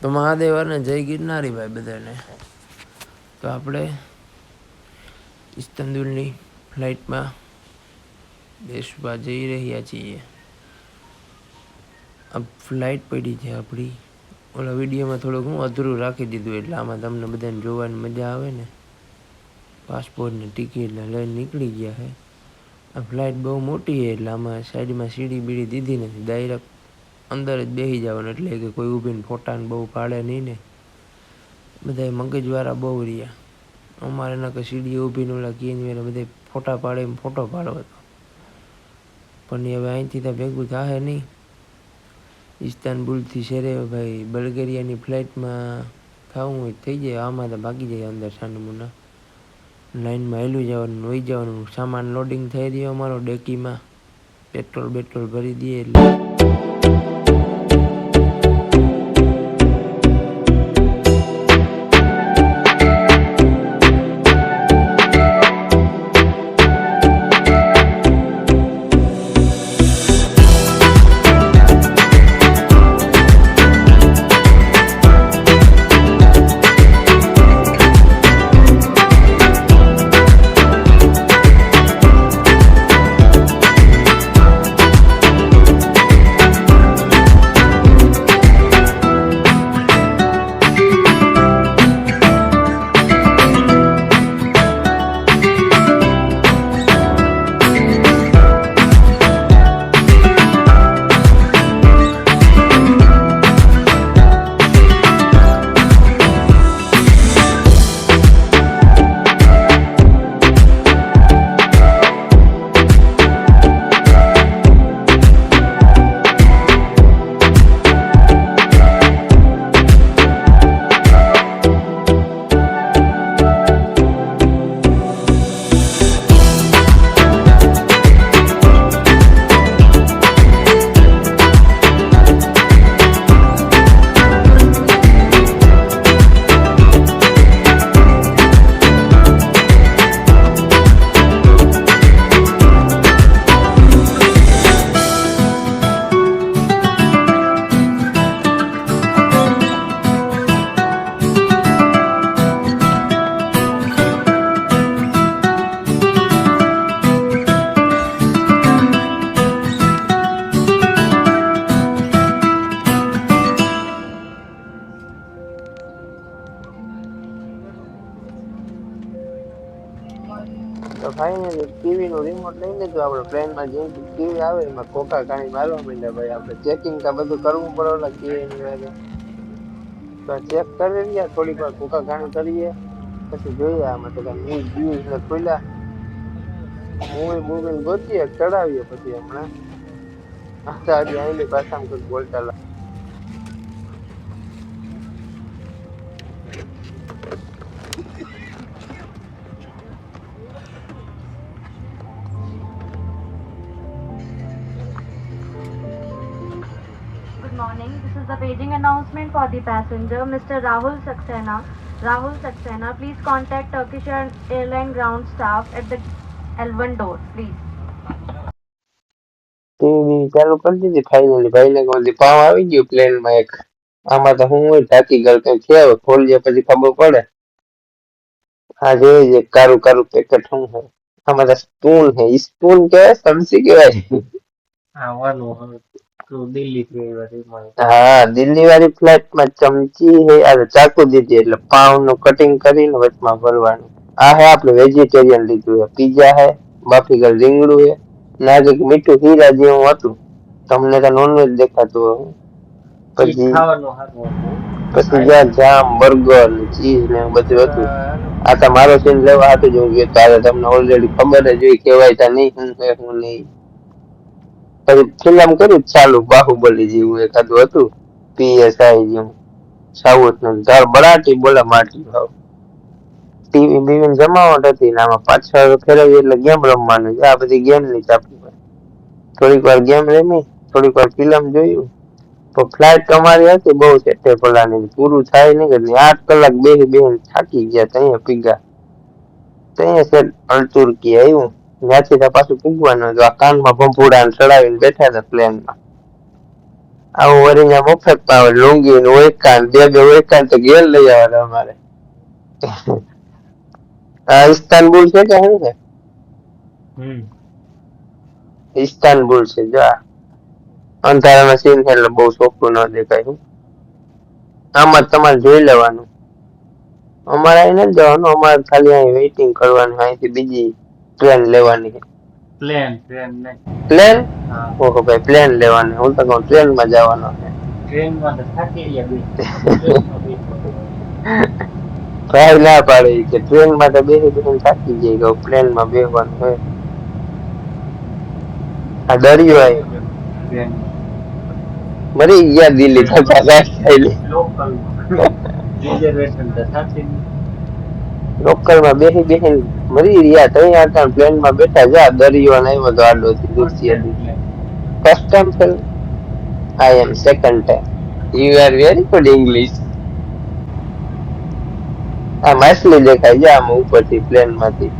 તો મહાદેવ અને જય ગિરનારી ભાઈ બધાને. તો આપણે ઇસ્તંદુલની ફ્લાઇટમાં બેસવા જઈ રહ્યા છીએ. આ ફ્લાઇટ પડી છે આપણી. ઓલા વિડીયોમાં થોડુંક હું અધૂરું રાખી દીધું એટલે આમાં તમને બધાને જોવાની મજા આવે ને. પાસપોર્ટની ટિકિટને લઈને નીકળી ગયા છે આ ફ્લાઇટ બહુ મોટી છે એટલે આમાં સાઈડમાં સીડી બીડી દીધી નથી. ડાયરેક્ટ અંદર જ બેસી જવાનું. એટલે કે કોઈ ઊભીને ફોટાને બહુ પાડે નહીં ને. બધા મગજવાળા બહુ રહ્યા. અમારે એના કે સીડીએ ઊભીને ઓલા કીને બધા ફોટા પાડે એમ ફોટો પાડો હતો પણ એ હવે અહીંથી તો ભેગું થાય નહીં. ઇસ્તાનબુલથી શેરે ભાઈ બલ્ગેરિયાની ફ્લાઇટમાં થવું હોય થઈ જાય. આમાં તો ભાગી જાય અંદર સાંડમુના લાઈનમાં હેલું જવાનું વહી જવાનું. સામાન લોડિંગ થઈ રહ્યો અમારો ડેકીમાં. પેટ્રોલ બેટ્રોલ ભરી દઈએ એટલે. તો ફાઇનલી ટીવી નું રિમોટ લઈ લીધું. આપણે પ્લેનમાં જે ટીવી આવે એમાં ખોખા કાણી મારવા માંડ્યા ભાઈ. આપણે ચેકિંગ કા બધું કરવું પડે ઓલા એની વાગે ચેક કરી રહ્યા થોડીક વાર ખોખા કાણી કરીએ. પછી જોઈએ, આમાં તો કાંઈ ન્યૂઝ વ્યૂઝ ને ખોલ્યા. મૂવી મૂવી ગોતીએ, ચડાવીએ પછી હમણાં. આખા આવી પાછા ભાષામાં કંઈક બોલતા લા is the paging announcement for the passenger, Mr. Rahul Saxena. Rahul Saxena, please contact Turkish Airline ground staff at the L1 door, please. TV ચાલુ કરી દીધી ફાઇનલી ભાઈને કહું દી પાવ આવી ગયું પ્લેનમાં એક આમાં તો હું હોય ઢાકી ગયો કઈ છે હવે ખોલીએ પછી ખબર પડે આ જોઈએ છે કારું કારું પેકેટ શું છે આમાં તો સ્પૂન છે સ્પૂન કે સમસી કહેવાય આવવાનું તો દિલ્હી થી હા દિલ્હી વાળી ચમચી હે આ ચાકુ દીધી એટલે પાવનું કટિંગ કરીને વચમાં ભરવાનું. આ હે આપણે વેજીટેરિયન લીધું હે પીઝા હે બાફી ગયેલ રીંગણું હે નાજુક મીઠું હીરા જેવું હતું. તમને તો નોનવેજ દેખાતું હોય પછી પછી જ્યાં જામ બર્ગર ચીઝ ને બધું હતું. આ તો મારો સીન લેવા હતું જ ગયો તારે તમને ઓલરેડી ખબર જ હોય કેવાય તા નહીં હું નહીં. પછી ફિલ્મ કરી ચાલુ બાહુબલી જેવું એકાદું હતું. પીએસઆઈ જેવું. સાઉથનું ધાર બળાટી બોલે માટી ભાવ. ટીવી બીવી જમાવટ હતી ને આમાં પાછળ ફેરવી એટલે ગેમ રમવાનું આ બધી ગેમની ચાપી થોડીક વાર ગેમ રમી, થોડીક વાર ફિલ્મ જોયું. તો ફ્લાઇટ તમારી હતી બહુ સેટે પલાની. પૂરું થાય નહીં કે આઠ કલાક બેસી બેસી થાકી ગયા ત્યાં પીગા ત્યાં છે અલતુર્કી આવ્યું. ત્યાંથી તો પાછું પૂગવાનું હતું આ કાનમાં ભંભુડા ચડાવીને બેઠા હતા પ્લેનમાં. આવું ત્યાં મફત પાવે લુંગી ને ઓયકાન બે બે ઓયકાન તો ઘેર લઈ આવવાના અમારે. આ ઇસ્તાનબુલ છે કે શું છે હમ. ઇસ્તાનબુલ છે જો આ. અંધારામાં સીન છે એટલે બહુ ચોખ્ખું ન દેખાય આમાં તમારે જોઈ લેવાનું. અમારે અહીં નથી જવાનું અમારે ખાલી અહીં વેઇટિંગ કરવાનું અહીંથી બીજી ટ્રેન લેવાની છે. પ્લેન ટ્રેન નહીં. પ્લેન? હા. ઓહો ભાઈ પ્લેન લેવાની. હું તો કહું ટ્રેનમાં જવાનો છે. ટ્રેનમાં તો થાકી ગયા બે. ભાઈ ના પાડે કે ટ્રેન માટે બેસી બેસીને થાકી જાય પ્લેનમાં બેસવાનું હોય. આ દરિયો આવી મરી ગયા દિલ્હી થઈને લોકલમાં તો બેસી બેસીને મરી રહ્યા, તઈ પ્લેન પ્લેનમાં બેઠા જા, દરિયો ને આડો થી દૂરથી ફર્સ્ટ ટાઈમ છે. I am second time you are very good English આ માછલી દેખાય જા, આમ ઉપરથી પ્લેનમાંથી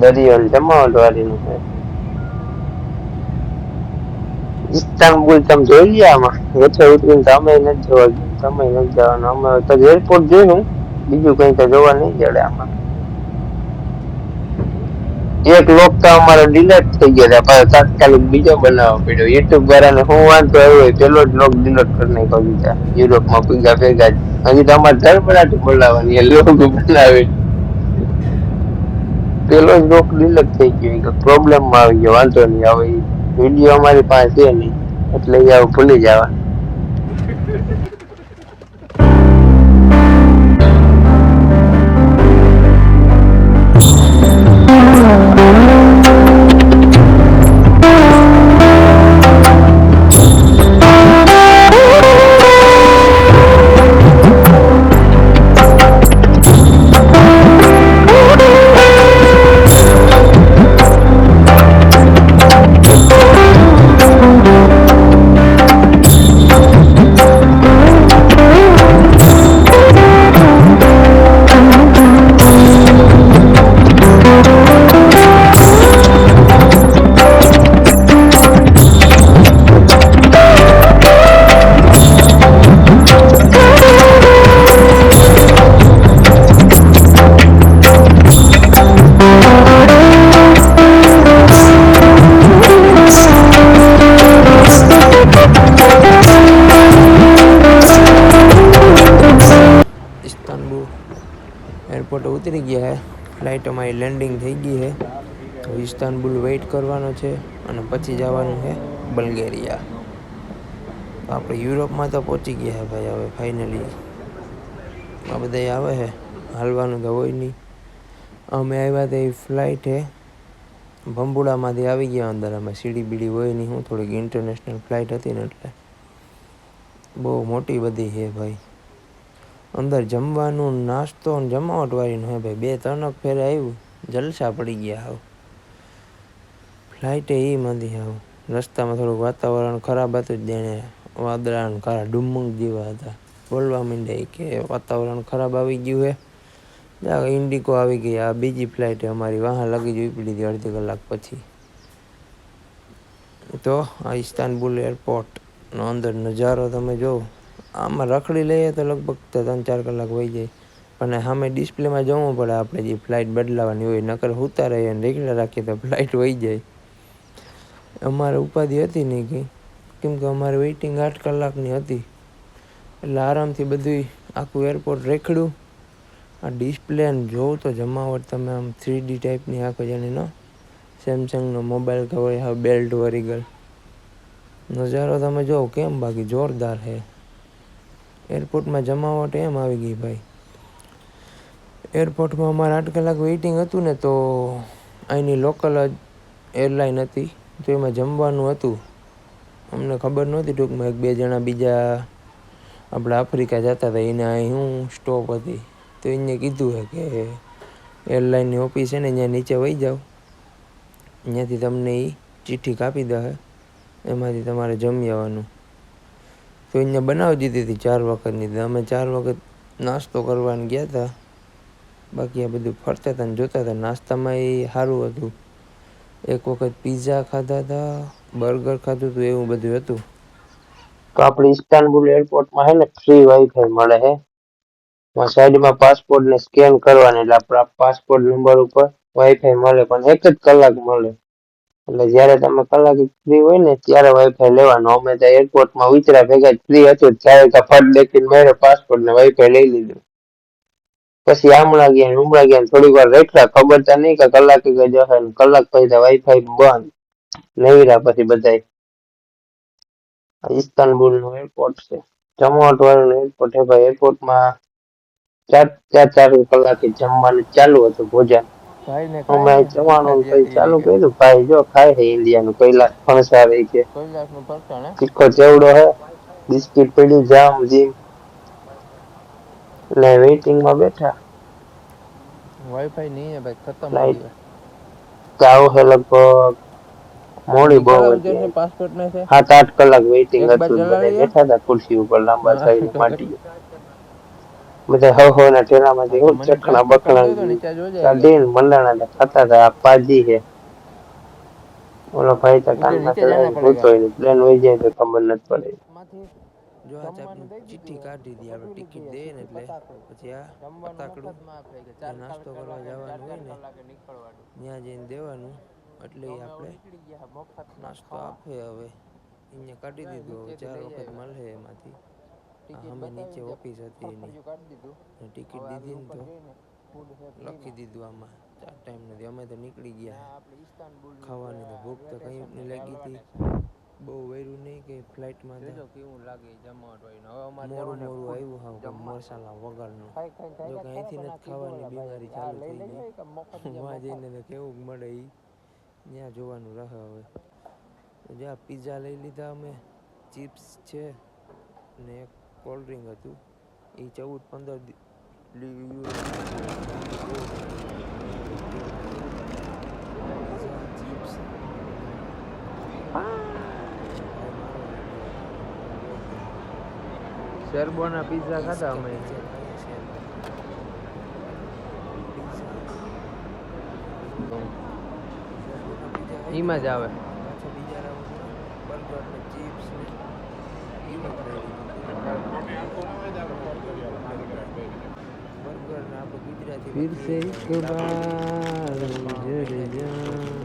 દરિયો ને જમાવટ વાળીનું છે. ઇસ્તાનબુલ તમે જોઈ ગયા આમાં. વચ્ચે ઉતરીને સમય નથી જોવા સમય નથી જવાનું. અમે તો એરપોર્ટ જોયું બીજું કઈ તો જોવા નહીં જડે આમાં. એક લોક તો અમારો ડિલેટ થઈ ગયો પણ તાત્કાલિક બીજો બનાવવો પડ્યો. યુટ્યુબ વાળાને હું વાંધો આવ્યો પેલો જ લોક ડિલેટ કરી નાખ્યો બીજા. યુરોપમાં ભેગા ભેગા જ. હજી તો અમારે ધરપડાટી બોલાવવાની એ લોક બનાવે પેલો જ લોક ડિલેટ થઈ ગયો. કે પ્રોબ્લેમમાં આવી ગયો, વાંધો નહીં. આવે વીડિયો અમારી પાસે નહીં. એટલે એ આવું ભૂલી જવાનું. એરપોર્ટ ઉતરી ગયા છે ફ્લાઇટ અમારી લેન્ડિંગ થઈ ગઈ છે તો ઇસ્તાનબુલ વેઇટ કરવાનો છે અને પછી જવાનું છે બલ્ગેરિયા. આપણે યુરોપમાં તો પહોંચી ગયા છે ભાઈ હવે ફાઇનલી આ બધા આવે છે હાલવાનું તો હોય નહીં. અમે આવ્યા તે ફ્લાઇટ છે ભંબુડામાંથી આવી ગયા અંદર. અમે સીડી બીડી હોય નહીં. હું થોડીક ઇન્ટરનેશનલ ફ્લાઇટ હતી ને એટલે. બહુ મોટી બધી છે ભાઈ. અંદર જમવાનું નાસ્તો ને જમાવટવાળીનું હે ભાઈ, બે ત્રણક ફેરે આવ્યું જલસા પડી ગયા હાવ. ફ્લાઇટે એ માંથી આવું રસ્તામાં થોડુંક વાતાવરણ ખરાબ હતું જ દેણે વાદળા ને કાળા ડુમંગ જેવા હતા. બોલવા માંડ્યા કે વાતાવરણ ખરાબ આવી ગયું હે. ઇન્ડિકો આવી ગઈ. આ બીજી ફ્લાઇટે અમારી વાહ લગી જ ઉપડી હતી અડધી કલાક પછી. તો આ ઇસ્તાનબુલ એરપોર્ટનો અંદર નજારો તમે જોવો. આમાં રખડી લઈએ તો લગભગ ત્રણ ચાર કલાક વહી જાય. પણ સામે ડિસ્પ્લેમાં જવું પડે આપણે જે ફ્લાઇટ બદલાવાની હોય, નકર ઉતા રહીએ અને રેગ્યુલર રાખીએ તો ફ્લાઇટ વહી જાય. અમારે ઉપાધિ હતી નહીં કંઈ. કેમ કે અમારે વેઇટિંગ આઠ કલાકની હતી. એટલે આરામથી બધું આખું એરપોર્ટ રેખડું આ ડિસ્પ્લે જોવું તો જમાવટ તમે આમ થ્રી ડી ટાઈપની આખો જાણે ન. સેમસંગનો મોબાઈલ કે હોય હવે બેલ્ટ વરીગલ નજારો તમે જોવો, કેમ બાકી જોરદાર છે. એરપોર્ટમાં જમાવટ એમ આવી ગઈ ભાઈ. એરપોર્ટમાં અમારે આઠ કલાક વેઇટિંગ હતું ને તો અહીંની લોકલ જ એરલાઇન હતી. તો એમાં જમવાનું હતું. અમને ખબર નહોતી ટૂંકમાં એક બે જણા બીજા આપણે આફ્રિકા જતા હતા. એને અહીં શું સ્ટોપ હતી. તો એને કીધું છે કે એરલાઇનની ઓફિસ છે ને ત્યાં નીચે વહી જાઓ. ત્યાંથી તમને એ ચિઠ્ઠી કાપી દે એમાંથી તમારે જમી આવવાનું. તો એને બનાવી દીધી હતી ચાર વખતની. અમે ચાર વખત નાસ્તો કરવાને ગયા હતા બાકી આ બધું ફરતા હતા ને જોતા હતા નાસ્તામાં એ સારું હતું. એક વખત પીઝા ખાધા હતા બર્ગર ખાધું હતું એવું બધું હતું. તો આપણે ઇસ્તાનબુલ એરપોર્ટમાં હે ને ફ્રી વાઈફાઈ મળે હે. સાઈડમાં પાસપોર્ટને સ્કેન કરવાની, એટલે આપણા પાસપોર્ટ નંબર ઉપર વાઈફાઈ મળે, પણ એક જ કલાક મળે. એટલે જ્યારે તમે કલાક ફ્રી હોય ને, ત્યારે વાઈફાઈ લેવાનું. અમે તો એરપોર્ટમાં વિચરા ભેગા ફ્રી હતું. ત્યારે તો ફટ મેળે પાસપોર્ટ ને વાઈફાઈ લઈ લીધું. પછી આમળા ગયા ઉમળા ગયા થોડીક વાર રેઠા ખબર તો નહીં કે કલાક કે જશે કલાક પછી વાઈફાઈ બંધ. નવીરા પછી બધાય. ઇસ્તાનબુલનું એરપોર્ટ છે. જમાવટ વાળું એરપોર્ટ છે. ભાઈ એરપોર્ટમાં ચાર ચાર ચાર કલાકે જમવાનું ચાલુ હતું ભોજન. ભાઈને અમે જવાનું ચાલુ કર્યું. ભાઈ જો ખાય હે ઇન્ડિયાનું. કૈલાસ ફણસારી છે કૈલાસનું ફરસાણ હે? તીખો ચેવડો હે. બિસ્કિટ પડ્યું જામ જીમ. ને વેઇટિંગમાં બેઠા. વાઈફાઈ નહીં હે ભાઈ ખતમ. થઈ તો આવું હે લગભગ. મોડી બહુ ગયો હતી. પાસપોર્ટ ને છે. સાત આઠ કલાક વેઇટિંગ હતું. બેઠા હતા ખુરશી ઉપર લાંબા સાઈડ માટી. બધા હવ હવ ના. કાઢીને મંડાણા ખાતા હતા આ પાજી છે. ઓલો ભાઈ તો હોય પ્લેન વહી જાય તો ખબર નથી પડે. જો આ ચાપની ચિઠ્ઠી કાઢી દી આપણે ટિકિટ દે ને એટલે પછી આ પતાકડું નાસ્તો કરવા જવાનું હોય ને ત્યાં જઈને દેવાનું એટલે આપણે નાસ્તો આપે હવે. અહીંયા કાઢી દીધું ચાર વખત મળે એમાંથી. આ અમે નીચે ઓફિસ હતી એની. ટિકિટ દીધી ને તો લખી દીધું આમાં. ચાર ટાઈમ નથી અમે તો નીકળી ગયા. ખાવાની તો ભૂખ તો કઈ નહીં લાગી હતી. બહુ વૈરું નહીં કે ફ્લાઇટમાં જો કેવું લાગે જમાવટ મોરું મોરું આવ્યું હાવ મસાલા વગરનું જો કે અહીંથી નથી ખાવાની બીમારી ચાલુ થઈ ગઈ. વાં જઈને તો કેવું મળે એ ત્યાં જોવાનું રહે હવે. જ્યાં પીઝા લઈ લીધા અમે. ચિપ્સ છે ને એક કોલ્ડ ડ્રિંક હતું. એ ચૌદ પંદર દી- લી- પીઝા, ચિપ્સ શેરબોના પીઝા ખાધા અમે ઈમાં જ આવે. फिर से एक बार जड़ जा